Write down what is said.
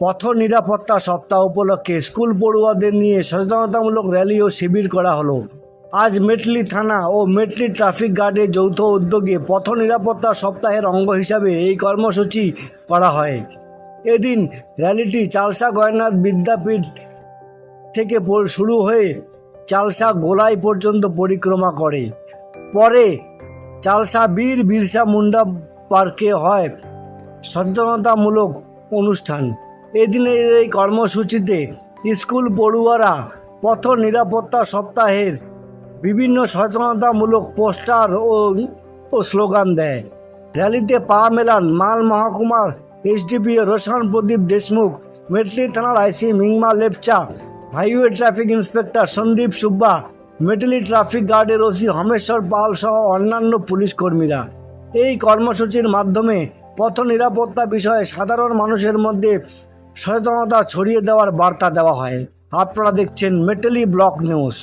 পথ নিরাপত্তা সপ্তাহ উপলক্ষে স্কুল পড়ুয়াদের নিয়ে সচেতনতামূলক র্যালি ও শিবির করা হলো। আজ মেটলি থানা ও মেটলি ট্রাফিক গার্ডের যৌথ উদ্যোগে পথ নিরাপত্তা সপ্তাহের অঙ্গ হিসাবে এই কর্মসূচি করা হয়। এদিন র্যালিটি চালসা গয়নাথ বিদ্যাপীঠ থেকে শুরু হয়ে চালসা গোলাই পর্যন্ত পরিক্রমা করে। পরে চালসা বীর বিরসা মুন্ডা পার্কে হয় সচেতনতামূলক অনুষ্ঠান। এদিনের এই কর্মসূচিতে স্কুল পড়ুয়ারা পথ নিরাপত্তা সপ্তাহের বিভিন্ন সচেতনতামূলক পোস্টার ও ও স্লোগান দেয়। র্যালিতে পা মেলান মাল মহকুমার এসডিপিও রোশন প্রদীপ দেশমুখ, মেটলি থানার IC মিংমা Lepcha, highway traffic inspector Sandeep Subba, Metli traffic গার্ডের ওসি হমেশ্বর পাল সহ অন্যান্য পুলিশ কর্মীরা। এই কর্মসূচির মাধ্যমে পথ নিরাপত্তা বিষয়ে সাধারণ মানুষের মধ্যে সচেতনতা ছড়িয়ে দেওয়ার বার্তা দেওয়া হয়। আপনারা দেখছেন মেটেলি ব্লক নিউজ।